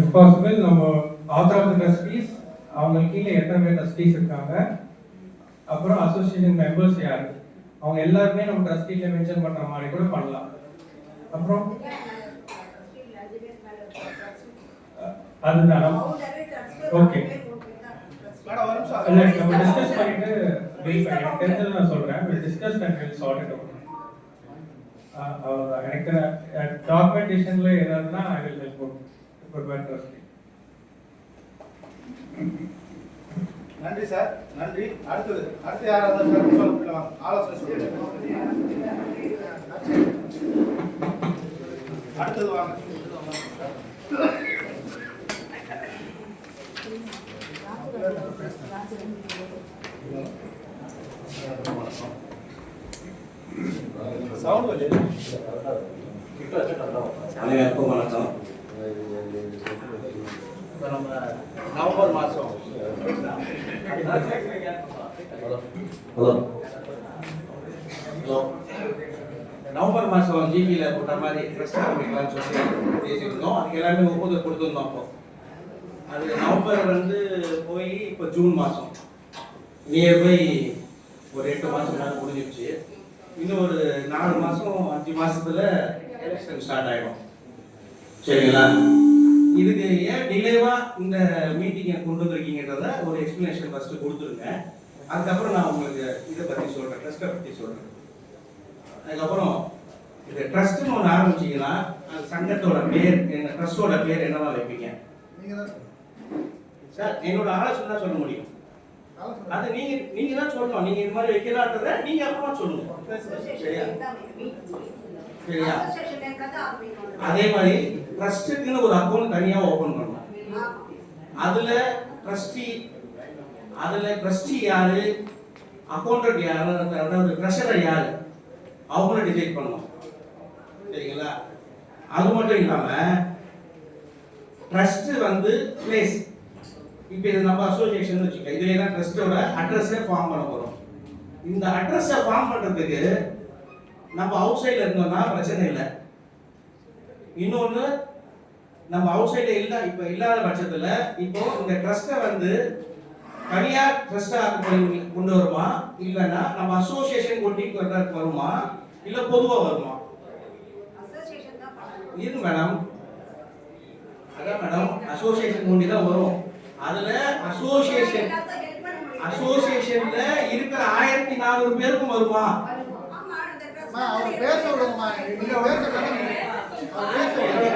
If possible நம்ம author of the trustees அவங்க கீழே எத்தனை பேர் ட்ரஸ்டீஸ் இருக்காங்க. அப்புறம் அசோசியேஷன் மெம்பர்ஸ் யார்? அவங்க எல்லாருமே நம்ம ட்ரஸ்டியில் மென்ஷன் பண்ணுற மாதிரி கூட பண்ணலாம். அப்புறம் அதுதான். ஓகே மேடம் ஒரு நிமிஷம். நம்ம டிஸ்கஸ் பண்ணிட்டு வெயிட் பண்ணி எனக்கு தெரிஞ்சது நான் சொல்றேன். Discuss and will sort it out அவ்வளோதான் எனக்கு டாக்குமெண்டேஷன்ல ஏதாவதுனா I will help good bad trustee நன்றி சார். நன்றி. அடுத்தது. அடுத்து யாராவது ஆலோசனை அடுத்தது வாங்க. அனைவருக்கும் வணக்கம். நவம்பர் மாதம். ஹலோ. ஹலோ. நவம்பர் மாதம் ஜிபியில் போட்ட மாதிரி ட்ரெஸ் ஆரம்பிக்கலாம்னு சொல்லி பேசியிருந்தோம். அதுக்கு எல்லாமே ஒப்புதல் கொடுத்துருந்தோம் அப்போ. அது நவம்பர் வந்து போய் இப்போ ஜூன் மாதம். நியர்பை ஒரு எட்டு மாதம் மேலே முடிஞ்சிருச்சு. இன்னும் ஒரு நாலு மாதம் அஞ்சு மாசத்துல எலெக்ஷன் ஸ்டார்ட் ஆகிடும் சரிங்களா? இதுக்கு ஏன் டிலேவா இந்த மீட்டிங்கை கொண்டு வந்திருக்கீங்கன்றத ஒரு எக்ஸ்பிளனேஷன் ஃபர்ஸ்ட் கொடுத்துருங்க. அதுக்கப்புறம் நான் உங்களுக்கு இதை பற்றி சொல்கிறேன் ட்ரஸ்ட்டை பற்றி சொல்கிறேன் அதுக்கப்புறம் இந்த ட்ரஸ்ட்னு ஒன்று ஆரம்பிச்சீங்கன்னா அந்த சங்கத்தோட பேர் எங்க ட்ரஸ்டோட பேர் என்னவா வைப்பீங்க? சார் என்னோட ஆலோசனை தான் சொல்ல முடியும். அது நீங்க நீங்க தான் சொல்லணும். நீங்க இது மாதிரி வைக்கலான்றத நீங்க அப்புறமா சொல்லுங்க. சரியா? சரியா? அதே மாதிரி ட்ரஸ்ட்டுக்குன்னு ஒரு அக்கௌண்ட் தனியா ஓபன் பண்ணணும். அதுல ட்ரஸ்டி அதுல ட்ரஸ்டி யாரு? அக்கௌண்டன்ட் யாரு அதாவது ட்ரெஷரர் யாரு? அவங்கள டிசைட் பண்ணலாம் சரிங்களா? அது மட்டும் இல்லாம ட்ரஸ்ட் வந்து பிளேஸ் இப்போ இது நம்ம அசோசியேஷன் வச்சுக்க இதுல தான் ட்ரஸ்டோட அட்ரஸை ஃபார்ம் பண்ண போறோம். இந்த அட்ரஸை ஃபார்ம் பண்றதுக்கு நம்ம அவுட் சைடில் இருந்தோம்னா பிரச்சனை இல்லை. இன்னொன்று நம்ம அவுட் சைடில் இல்லை இப்போ இல்லாத பட்சத்தில் இப்போ இந்த ட்ரஸ்ட்டை வந்து தனியார் ட்ரஸ்டாக கொண்டு வருமா? இல்லைன்னா நம்ம அசோசியேஷன் கொண்டு வருமா? இல்லை பொதுவாக வருமா? இது மேடம் அதான் மேடம் அசோசியேஷன் கொண்டு தான் வரும். அதுல அசோசியேஷன் அசோசியேஷன்ல இருக்கிற ஆயிரத்தி நானூறு பேருக்கும் வருமா? அவர் பேச விடுங்கம்மா. நீங்க பேச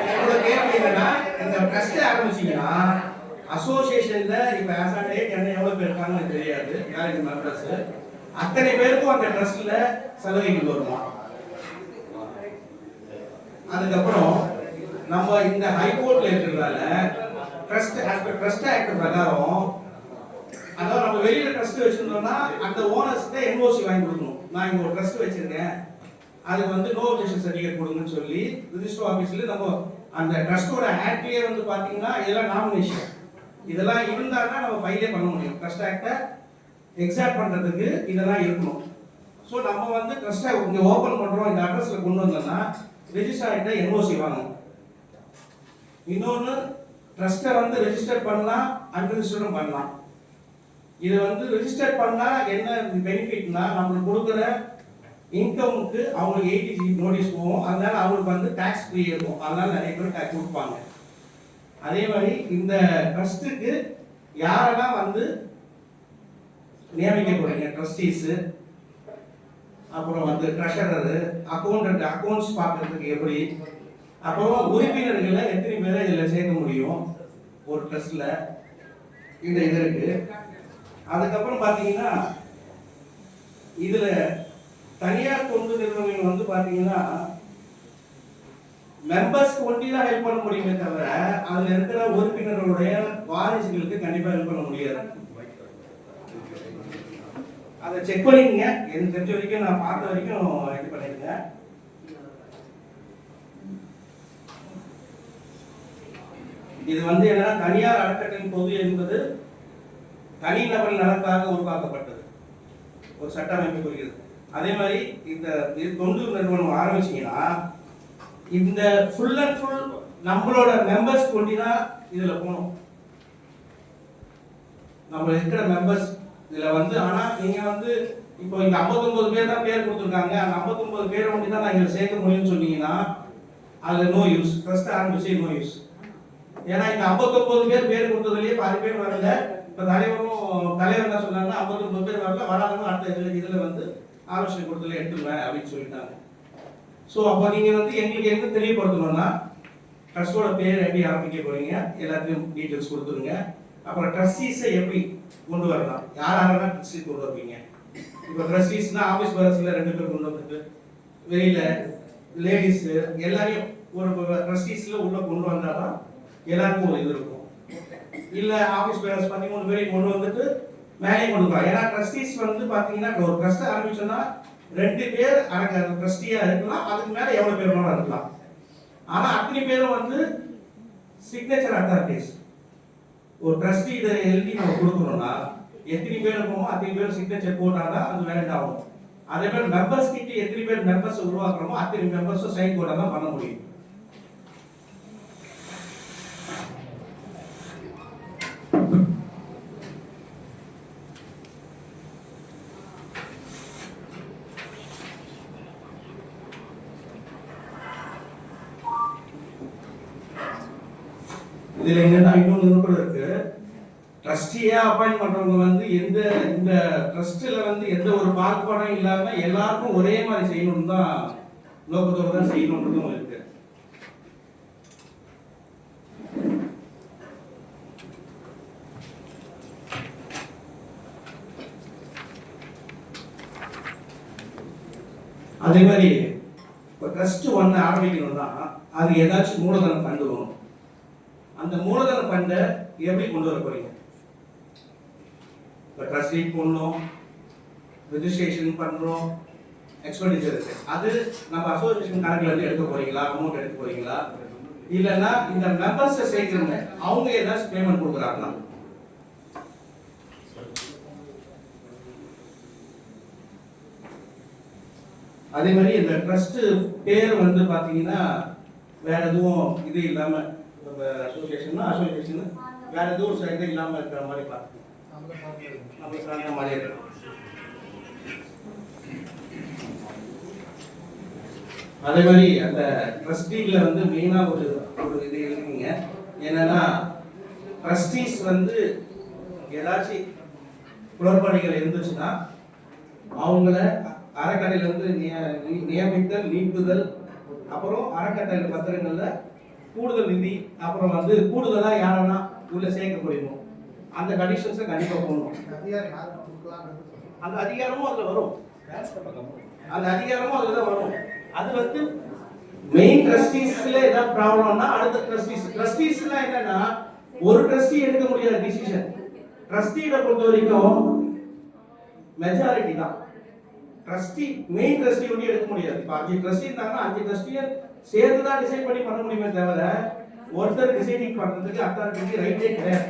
என்னோட கேள்வி என்னன்னா இந்த ட்ரஸ்ட் ஆரம்பிச்சீங்கன்னா அசோசியேஷன்ல இப்ப ஆஸ் ஆன் டேட் என்ன எவ்வளவு பேர் இருக்காங்கன்னு எனக்கு தெரியாது. யாருக்கு மெம்பர்ஸ் அத்தனை பேருக்கும் அந்த ட்ரஸ்ட்ல சலுகைகள் வருமா? அதுக்கப்புறம் நம்ம இந்த ஹைகோர்ட்ல இருக்கிறதால ட்ரஸ்ட் ட்ரஸ்ட் ஆக்ட் பிரகாரம். அதாவது நம்ம வெளியில ட்ரஸ்ட் வச்சிருந்தோம்னா அந்த ஓனர்ஸ்க்கு என்ஓசி வாங்கி கொடுக்கணும். நான் இங்க ஒரு ட்ரஸ்ட் வச்சிருக்கேன். அதுக்கு வந்து நோ அப்ஜெக்ஷன் சர்டிஃபிகேட் கொடுங்கன்னு சொல்லி ரிஜிஸ்டர் ஆஃபீஸ்ல நம்ம அந்த ட்ரஸ்டோட ஆக்ட்லயே வந்து பாத்தீங்கன்னா இதெல்லாம் நாமினேஷன் இதெல்லாம் இருந்தா தான் நம்ம ஃபைலே பண்ண முடியும். ட்ரஸ்ட் ஆக்டை எக்ஸாக்ட் பண்றதுக்கு இதெல்லாம் இருக்கணும். ஸோ நம்ம வந்து ட்ரஸ்ட்டை இங்கே ஓப்பன் பண்ணுறோம் இந்த அட்ரஸில் கொண்டு வந்தோம்னா ரெஜிஸ்டர் ஆகிட்ட என்ஓசி வாங்கணும். இன்னொன்று ட்ரஸ்ட்டை வந்து ரெஜிஸ்டர் பண்ணலாம் அன்ரெஜிஸ்டரும் பண்ணலாம். இது வந்து ரெஜிஸ்டர் பண்ணால் என்ன பெனிஃபிட்னா நம்மளுக்கு கொடுக்குற இன்கமுக்கு அவங்களுக்கு எயிட்டி ஜிபி நோட்டீஸ் போகும். அதனால அவங்களுக்கு வந்து டேக்ஸ் ஃப்ரீ இருக்கும். அதனால நிறைய பேர் டேக்ஸ் கொடுப்பாங்க. அதே மாதிரி இந்த ட்ரஸ்ட்டுக்கு யாரெல்லாம் வந்து நியமிக்க போறீங்க ட்ரஸ்டீஸு அப்புறம் வந்து ட்ரெஷரரு அக்கௌண்ட் அக்கௌண்ட்ஸ் பார்க்கறதுக்கு எப்படி? அப்போ உறுப்பினர்களை எத்தனை பேரை இதில் சேர்க்க முடியும்? ஒரு ட்ரஸ்ட்ல. இந்த இது இருக்கு. அதுக்கப்புறம் பார்த்தீங்கன்னா இதுல தனியார் தொண்டு நிறுவனங்கள் வந்து பார்த்தீங்கன்னா மெம்பர்ஸ்க்கு ஒட்டி தான் ஹெல்ப் பண்ண முடியுமே தவிர அதுல இருக்கிற உறுப்பினர்களுடைய வாரிசுகளுக்கு கண்டிப்பா ஹெல்ப் பண்ண முடியாது. அதை செக் பண்ணிக்கங்க. எனக்கு தெரிஞ்ச வரைக்கும் நான் பார்த்த வரைக்கும் இது பண்ணிருக்கேன் இது வந்து என்னன்னா தனியார் அறக்கட்டளையின் பொது என்பது தனிநபர் நலக்காக உருவாக்கப்பட்டது. ஒரு சட்ட அமைப்பு குறிக்கிறது. அதே மாதிரி இந்த இது தொண்டு நிறுவனம் ஆரம்பிச்சீங்கன்னா இந்த ஃபுல் அண்ட் ஃபுல் நம்மளோட மெம்பர்ஸ் கொண்டு தான் இதுல போகணும். நம்ம இருக்கிற மெம்பர்ஸ் இதுல வந்து ஆனா நீங்க வந்து இப்போ இங்க 59 பேர் தான் பேர் கொடுத்துருக்காங்க. அந்த 59 பேரை கொண்டு தான் நான் இங்க சேர்க்க முடியும்னு சொன்னீங்கன்னா அதுல நோ யூஸ் ஃபர்ஸ்ட் ஆரம்பிச்சு நோ யூஸ் ஏன்னா இந்த 59 பேர் பேர் கொடுத்ததுலயே பாதி பேர் வரல. இப்ப தலைவரும் தலைவர் என்ன சொன்னாங்கன்னா 59 பேர் வரல வராதவங்க அடுத்த இதுல இதுல வந்து ஆலோசனை கொடுத்ததுல எடுத்துருவேன் அப்படின்னு சொல்லிட்டாங்க. ஸோ அப்போ நீங்க வந்து எங்களுக்கு என்ன தெளிவுபடுத்தணும்னா ட்ரஸ்டோட பேர் எப்படி ஆரம்பிக்க போறீங்க எல்லாத்தையும் டீட்டெயில்ஸ் கொடுத்துருங்க. அப்புறம் ட்ரஸ்டீஸை எப்படி கொண்டு வரலாம்? யார் யாரெல்லாம் ட்ரஸ்டீஸ் கொண்டு வருவீங்க இப்போ ட்ரஸ்டீஸ்னா ஆஃபீஸ் பர்சன்ல ரெண்டு பேர் கொண்டு வந்துட்டு வெளியில லேடிஸ் எல்லாரையும் ஒரு ட்ரஸ்டீஸ்ல உள்ள கொண்டு வந்தாதான் எல்லாருக்கும் ஒரு இது இருக்கும். இல்ல ஆஃபீஸ் பேரஸ் பதிமூணு பேரையும் கொண்டு வந்துட்டு மேலே கொண்டு வரலாம் ஏன்னா ட்ரஸ்டீஸ் வந்து பாத்தீங்கன்னா இப்போ ஒரு ட்ரஸ்ட் ஆரம்பிச்சோம்னா ரெண்டு பேர் அங்க ட்ரஸ்டியா இருக்கலாம் அதுக்கு மேல எவ்வளவு பேர் வேணாலும் இருக்கலாம். ஆனா அத்தனை பேரும் வந்து சிக்னேச்சர் அத்தாரிட்டிஸ் ஒரு ட்ரஸ்டி இதை எழுதி நம்ம கொடுக்கணும்னா எத்தனை பேர் இருக்கோமோ அத்தனை பேர் சிக்னேச்சர் போட்டாதான் அது வேலிட் ஆகும். அதே மாதிரி மெம்பர்ஸ் கிட்ட எத்தனை பேர் மெம்பர்ஸ் உருவாக்குறோமோ அத்தனை மெம்பர்ஸும் சைன் போட்டா தான் பண்ண முடியும். இதுல என்னன்னா இன்னொன்று கூட இருக்கு. ட்ரஸ்டியா அப்பாயிண்ட் பண்றவங்க வந்து எந்த இந்த ட்ரஸ்ட்ல வந்து எந்த ஒரு பாகுபாடும் இல்லாம எல்லாருக்கும் ஒரே மாதிரி செய்யணும்னு தான் நோக்கத்தோடு தான் செய்யணுன்றதும் இருக்கு. அதே மாதிரி இப்போ ட்ரஸ்ட் ஒன்று ஆரம்பிக்கணும்னா அது ஏதாச்சும் மூலதனம் அந்த மூலதன ஃபண்டை எப்படி கொண்டு வர போறீங்க. இப்போ ட்ரஸ்டி போடணும் ரெஜிஸ்ட்ரேஷன் பண்ணுறோம் எக்ஸ்பெண்டிச்சர் இருக்கு. அது நம்ம அசோசியேஷன் கணக்குல இருந்து எடுக்க போறீங்களா? அமௌண்ட் எடுக்க போறீங்களா? இல்லைன்னா இந்த மெம்பர்ஸை சேர்க்கிறவங்க அவங்க ஏதாச்சும் பேமெண்ட் கொடுக்குறாங்களா? அதே மாதிரி இந்த ட்ரஸ்ட் பேர் வந்து பாத்தீங்கன்னா வேற எதுவும் இது இல்லாம நம்ம அசோசியேஷன் அசோசியேஷன் வேற எதுவும் ஒரு இது இல்லாம இருக்கிற மாதிரி பார்த்துக்கணும். நம்ம சார்ந்த மாதிரி இருக்கணும். அதே மாதிரி அந்த ட்ரஸ்டீல வந்து மெயினா ஒரு ஒரு இது இருக்குங்க. என்னன்னா ட்ரஸ்டீஸ் வந்து ஏதாச்சும் குளறுபடிகள் இருந்துச்சுன்னா அவங்கள அறக்கடையில இருந்து நிய- நியமித்தல் நீக்குதல் அப்புறம் அறக்கட்டளை பத்திரங்கள்ல கூடுதல் நிதி அப்புறம் வந்து கூடுதலா யாரென்னா உள்ள சேர்க்க முடியுமோ அந்த கண்டிஷன்ஸை கண்டிப்பா போடணும். அதிகாரம் யாருக்கு கொடுக்கலாம்ன்றது சொல்லுங்க. அந்த அதிகாரமும் அதுல வரும். அந்த அதிகாரமும் அதுல தான் வரும். அது வந்து மெயின் ட்ரஸ்டீஸ்ல ஏதாவது ப்ராப்ளம்னா அடுத்த ட்ரஸ்டீஸ் ட்ரஸ்டீஸ்ல என்னன்னா ஒரு ட்ரஸ்டி எடுக்க முடியாத டிசிஷன் ட்ரஸ்டியோட பொறுத்த வரைக்கும் மெஜாரிட்டி தான். ட்ரஸ்டி மெயின் ட்ரஸ்டி ஒன்றும் எடுக்க முடியாது. இப்போ அஞ்சு ட்ரஸ்டி இருந்தாங்கன்னா அஞ்சு ட்ரஸ்டியை சேர்ந்து தான் டிசைட் பண்ணி பண்ண முடியுமே தவிர ஒருத்தர் டிசைடிங் பண்றதுக்கு அத்தாரிட்டிக்கு ரைட்டே கிடையாது.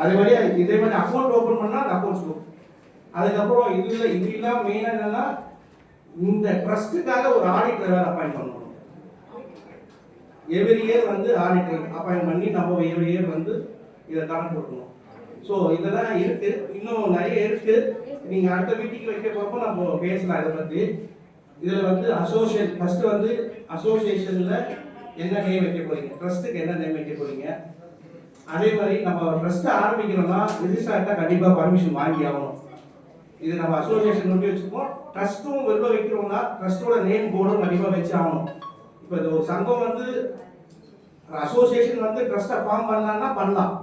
அதே மாதிரி இதே மாதிரி அக்கௌண்ட் ஓபன் பண்ணா அந்த அக்கௌண்ட்ஸ் புக் அதுக்கப்புறம் இது இல்லை இது இல்லாம மெயினாக என்னன்னா இந்த ட்ரஸ்ட்டுக்காக ஒரு ஆடிட்டர் வேறு அப்பாயின் பண்ணணும். எவ்ரி இயர் வந்து ஆடிட்டர் அப்பாயின் பண்ணி நம்ம எவ்ரி இயர் வந்து இதை கணக்கு கொடுக்கணும். ஸோ இதெல்லாம் இருக்கு. இன்னும் நிறைய இருக்கு. நீங்க அடுத்த மீட்டிங் வைக்க போறப்போ நம்ம பேசலாம். இதை பத்தி இதுல வந்து அசோசியேட் ஃபர்ஸ்ட் வந்து அசோசியேஷன்ல என்ன நேம் வைக்க போறீங்க? ட்ரஸ்ட்டுக்கு என்ன நேம் வைக்க போறீங்க? அதே மாதிரி நம்ம ட்ரஸ்ட் ஆரம்பிக்கிறோம்னா ரிஜிஸ்டர்ட்டா கண்டிப்பா பர்மிஷன் வாங்கி ஆகணும். இது நம்ம அசோசியேஷன் நோட்டி வச்சுக்கோம் ட்ரஸ்ட்டும் வெளில வைக்கிறோம்னா ட்ரஸ்டோட நேம் போர்டும் கண்டிப்பா வச்சு ஆகணும். இப்போ இந்த ஒரு சங்கம் வந்து அசோசியேஷன் வந்து ட்ரஸ்ட்டை ஃபார்ம் பண்ணலாம்னா பண்ணலாம்.